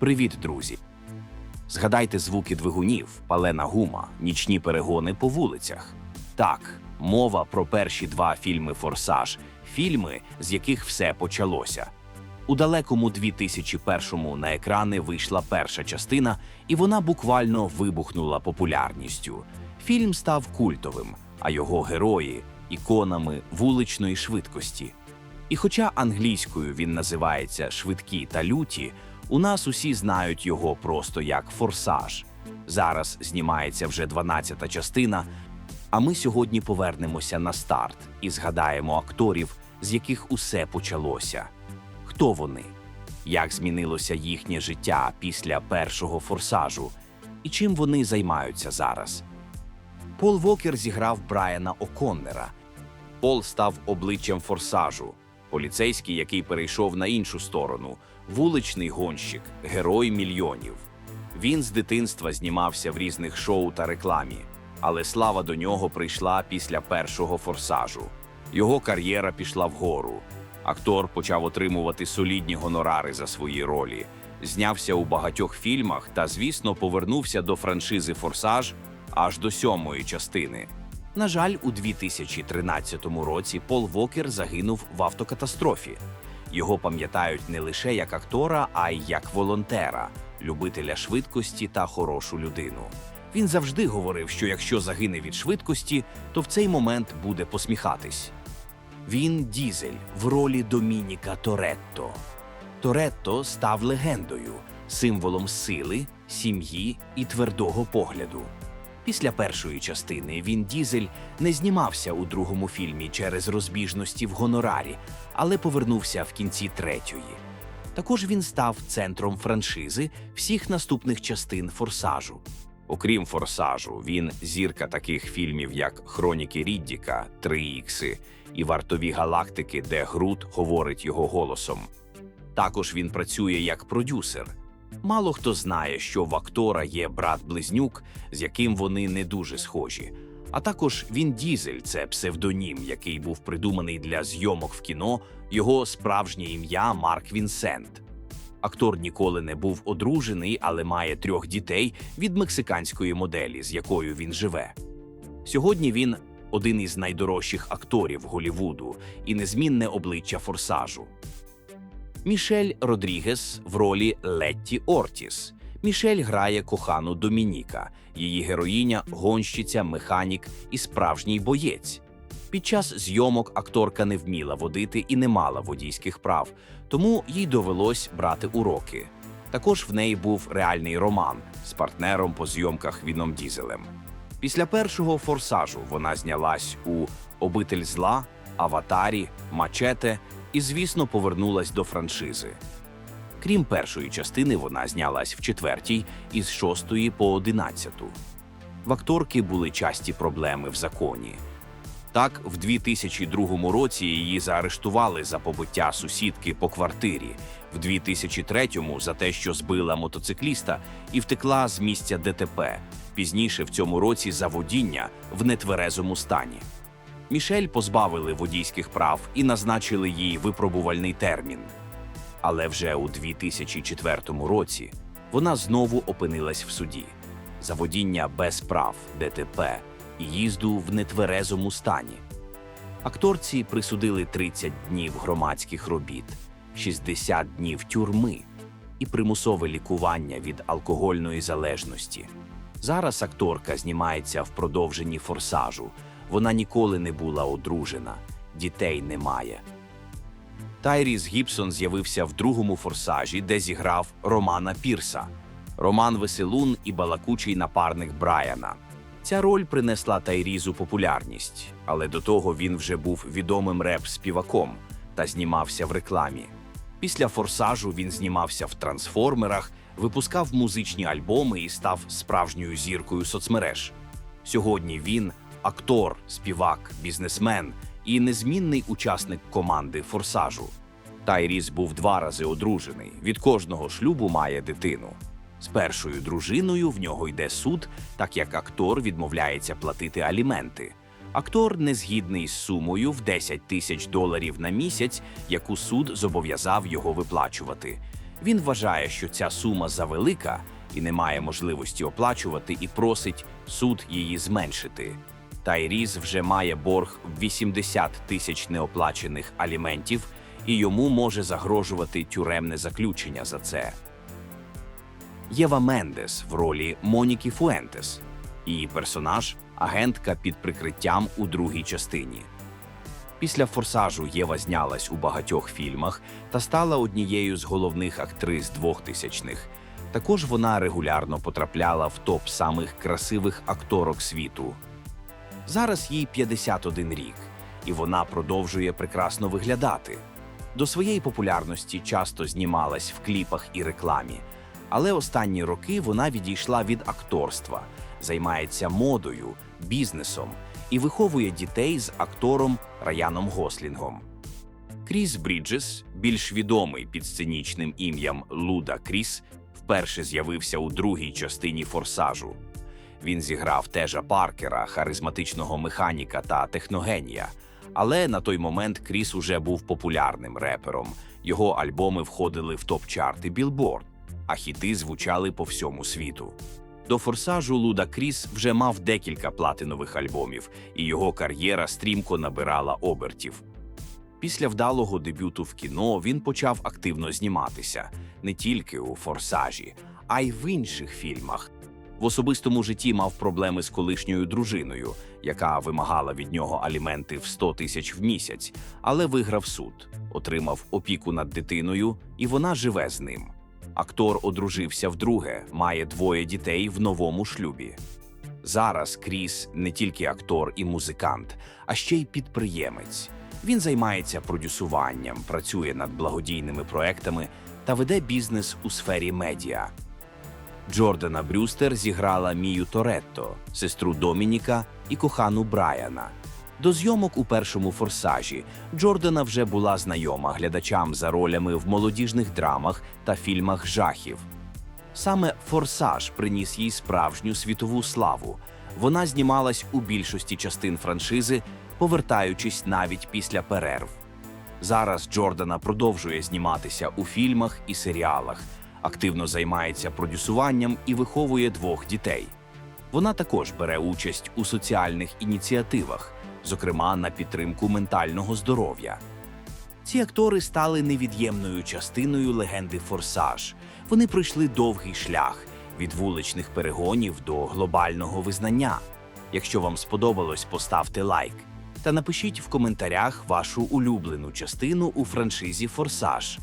Привіт, друзі! Згадайте звуки двигунів, палена гума, нічні перегони по вулицях. Так, мова про перші два фільми Форсаж, фільми, з яких все почалося. У далекому 2001-му на екрани вийшла перша частина, і вона буквально вибухнула популярністю. Фільм став культовим, а його герої іконами вуличної швидкості. І хоча англійською він називається швидкі та люті, у нас усі знають його просто як форсаж. Зараз знімається вже 12-та частина. А ми сьогодні повернемося на старт і згадаємо акторів, з яких усе почалося. Хто вони? Як змінилося їхнє життя після першого форсажу? І чим вони займаються зараз? Пол Вокер зіграв Брайана О'Коннера. Пол став обличчям форсажу, поліцейський, який перейшов на іншу сторону, вуличний гонщик, герой мільйонів. Він з дитинства знімався в різних шоу та рекламі, але слава до нього прийшла після першого форсажу. Його кар'єра пішла вгору. Актор почав отримувати солідні гонорари за свої ролі, знявся у багатьох фільмах та, звісно, повернувся до франшизи Форсаж аж до сьомої частини. На жаль, у 2013 році Пол Вокер загинув в автокатастрофі. Його пам'ятають не лише як актора, а й як волонтера, любителя швидкості та хорошу людину. Він завжди говорив, що якщо загине від швидкості, то в цей момент буде посміхатись. Він дізель в ролі Домініка Торетто. Торетто став легендою, символом сили, сім'ї і твердого погляду. Після першої частини він дізель не знімався у другому фільмі через розбіжності в гонорарі, але повернувся в кінці третьої. Також він став центром франшизи всіх наступних частин форсажу. Окрім форсажу, він зірка таких фільмів, як Хроніки Ріддіка, Три ікси і Вартові галактики, де Грут говорить його голосом. Також він працює як продюсер. Мало хто знає, що в актора є брат-близнюк, з яким вони не дуже схожі. А також він Дізель це псевдонім, який був придуманий для зйомок в кіно, його справжнє ім'я Марк Вінсент. Актор ніколи не був одружений, але має трьох дітей від мексиканської моделі, з якою він живе. Сьогодні він один із найдорожчих акторів Голівуду і незмінне обличчя форсажу. Мішель Родрігес в ролі Летті Ортіс. Мішель грає кохану Домініка, її героїня, гонщиця, механік і справжній боєць. Під час зйомок акторка не вміла водити і не мала водійських прав, тому їй довелось брати уроки. Також в неї був реальний роман з партнером по зйомках Віном Дізелем. Після першого форсажу вона знялась у Обитель зла, Аватарі, Мачете і, звісно, повернулась до франшизи. Крім першої частини, вона знялась в четвертій із шостої по одинадцяту. В акторки були часті проблеми в законі. Так, в 2002 році її заарештували за побиття сусідки по квартирі, в 2003 за те, що збила мотоцикліста і втекла з місця ДТП. Пізніше в цьому році за водіння в нетверезому стані. Мішель позбавили водійських прав і назначили їй випробувальний термін. Але вже у 2004 році вона знову опинилась в суді за водіння без прав ДТП і їзду в нетверезому стані. Акторці присудили 30 днів громадських робіт, 60 днів тюрми і примусове лікування від алкогольної залежності. Зараз акторка знімається в продовженні форсажу. Вона ніколи не була одружена, дітей немає. Тайріс Гібсон з'явився в другому форсажі, де зіграв Романа Пірса. Роман Веселун і балакучий напарник Брайана. Ця роль принесла Тайрізу популярність, але до того він вже був відомим реп-співаком та знімався в рекламі. Після форсажу він знімався в трансформерах, випускав музичні альбоми і став справжньою зіркою соцмереж. Сьогодні він актор, співак, бізнесмен і незмінний учасник команди форсажу. Тайріс був два рази одружений. Від кожного шлюбу має дитину. З першою дружиною в нього йде суд, так як актор відмовляється платити аліменти. Актор не згідний з сумою в 10 тисяч доларів на місяць, яку суд зобов'язав його виплачувати. Він вважає, що ця сума завелика і не має можливості оплачувати, і просить суд її зменшити. Тайріз вже має борг в 80 тисяч неоплачених аліментів, і йому може загрожувати тюремне заключення за це. Єва Мендес в ролі Моніки Фуентес. Її персонаж агентка під прикриттям у другій частині. Після форсажу Єва знялась у багатьох фільмах та стала однією з головних актрис двохтисячних. Також вона регулярно потрапляла в топ самих красивих акторок світу. Зараз їй 51 рік, і вона продовжує прекрасно виглядати. До своєї популярності часто знімалась в кліпах і рекламі, але останні роки вона відійшла від акторства, займається модою, бізнесом і виховує дітей з актором Раяном Гослінгом. Кріс Бріджес, більш відомий під сценічним ім'ям Луда Кріс, вперше з'явився у другій частині форсажу. Він зіграв Тежа Паркера, харизматичного механіка та техногенія. Але на той момент Кріс уже був популярним репером. Його альбоми входили в топ-чарти Білборд, а хіти звучали по всьому світу. До форсажу Луда Кріс вже мав декілька платинових альбомів, і його кар'єра стрімко набирала обертів. Після вдалого дебюту в кіно він почав активно зніматися не тільки у форсажі, а й в інших фільмах. В особистому житті мав проблеми з колишньою дружиною, яка вимагала від нього аліменти в 100 тисяч в місяць, але виграв суд, отримав опіку над дитиною, і вона живе з ним. Актор одружився вдруге, має двоє дітей в новому шлюбі. Зараз Кріс не тільки актор і музикант, а ще й підприємець. Він займається продюсуванням, працює над благодійними проектами та веде бізнес у сфері медіа. Джордана Брюстер зіграла Мію Торетто, сестру Домініка і кохану Брайана. До зйомок у першому форсажі Джордана вже була знайома глядачам за ролями в молодіжних драмах та фільмах жахів. Саме форсаж приніс їй справжню світову славу. Вона знімалась у більшості частин франшизи, повертаючись навіть після перерв. Зараз Джордана продовжує зніматися у фільмах і серіалах, активно займається продюсуванням і виховує двох дітей. Вона також бере участь у соціальних ініціативах, зокрема на підтримку ментального здоров'я. Ці актори стали невід'ємною частиною легенди Форсаж. Вони пройшли довгий шлях від вуличних перегонів до глобального визнання. Якщо вам сподобалось, поставте лайк та напишіть в коментарях вашу улюблену частину у франшизі Форсаж.